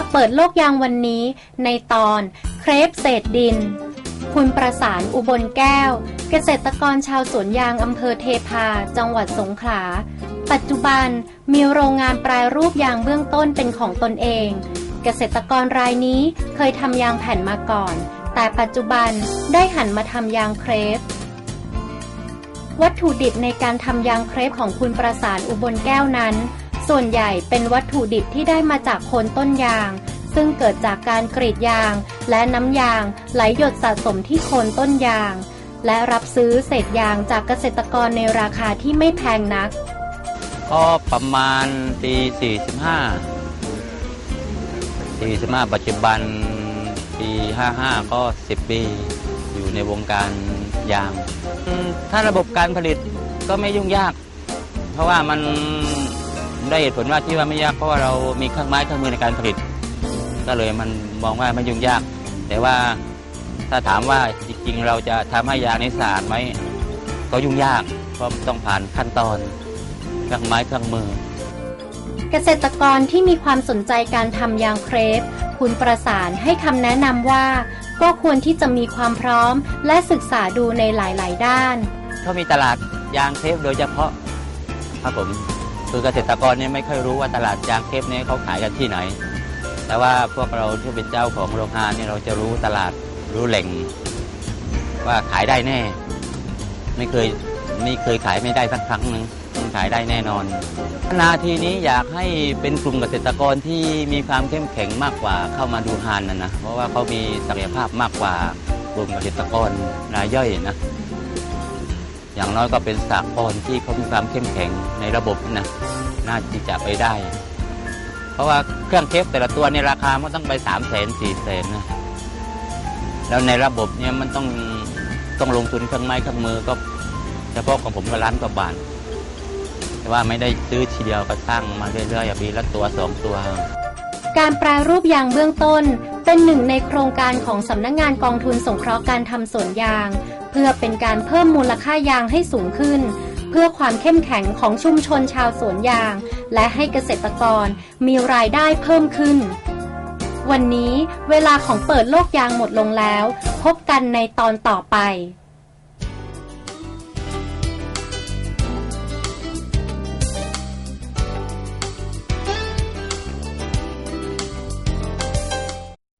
กับเปิดโลกยางวันนี้ ในตอนเครปเศษดิน คุณประสานอุบลแก้ว เกษตรกรชาวสวนยางอำเภอเทพา จังหวัดสงขลา ปัจจุบันมีโรงงานแปรรูปยางเบื้องต้นเป็นของตนเอง เกษตรกรรายนี้เคยทำยางแผ่นมาก่อน แต่ปัจจุบันได้หันมาทำยางเครปวัตถุดิบในการทำยางเครปของคุณประสานอุบลแก้วนั้น ส่วนใหญ่เป็นวัตถุดิบที่ได้มาจากโคนต้นยาง ซึ่งเกิดจากการกรีดยาง และน้ำยางไหลหยดสะสมที่โคนต้นยาง และรับซื้อเศษยางจากเกษตรกรในราคาที่ไม่แพงนัก ก็ประมาณปี 45 45 ปัจจุบันปี 55 ก็ 10 ปี อยู่ในวงการยางอืมถ้าระบบการผลิตก็ไม่ยุ่งยาก เพราะว่ามัน ได้เหตุผลว่าที่ว่าไม่ยากเพราะว่าเรามีเครื่องไม้เครื่องมือในการผลิต ก็เลยมันมองว่าไม่ยุ่งยาก แต่ว่าถ้าถามว่าจริงๆ เราจะทำให้ยางนี้สะอาดไหมก็ยุ่งยากเพราะต้องผ่านขั้นตอนเครื่องไม้เครื่องมือ เกษตรกรที่มีความสนใจการทำยางเครปคุณประสานให้คำแนะนำว่า ก็ควรที่จะมีความพร้อมและศึกษาดูในหลาย ๆ ด้านเขามีตลาดยางเทปโดยเฉพาะครับผม คือเกษตรกรเนี่ยไม่ค่อยรู้ว่าตลาดยางเทปเนี่ยเขาขายกันที่ไหน แต่ว่าพวกเราที่เป็นเจ้าของโรงงานเนี่ยเราจะรู้ตลาดรู้แหล่ง ว่าขายได้แน่ ไม่เคยไม่เคยขายไม่ได้สักครั้งหนึ่งต้องขายได้แน่นอน นาทีนี้อยากให้เป็นกลุ่มเกษตรกรที่มีความเข้มแข็งมากกว่าเข้ามาดูฮานนะนะเพราะว่าเขามีศักยภาพมากกว่ากลุ่มเกษตรกรรายย่อยนะ อย่างน้อยก็เป็นสากลที่เขามีความเข้มแข็งในระบบนะน่าที่จะไปได้ เพราะว่าเครื่องเทปแต่ละตัวในราคามันต้องไปสามแสนสี่แสนนะแล้วในระบบเนี่ยมันต้องต้องลงทุนเครื่องไม้เครื่องมือก็เฉพาะของผมก็ล้านกว่าบาทแต่ว่าไม่ได้ซื้อทีเดียวก็สร้างมาเรื่อยๆอย่างปีละตัวสองตัว การแปรรูปยางเบื้องต้น เป็นหนึ่งในโครงการของสำนักงงานกองทุนสงเคราะห์การทำสวนยาง เพื่อเป็นการเพิ่มมูลค่ายางให้สูงขึ้น เพื่อความเข้มแข็งของชุมชนชาวสวนยาง และให้เกษตรกรมีรายได้เพิ่มขึ้น วันนี้เวลาของเปิดโลกยางหมดลงแล้ว พบกันในตอนต่อไป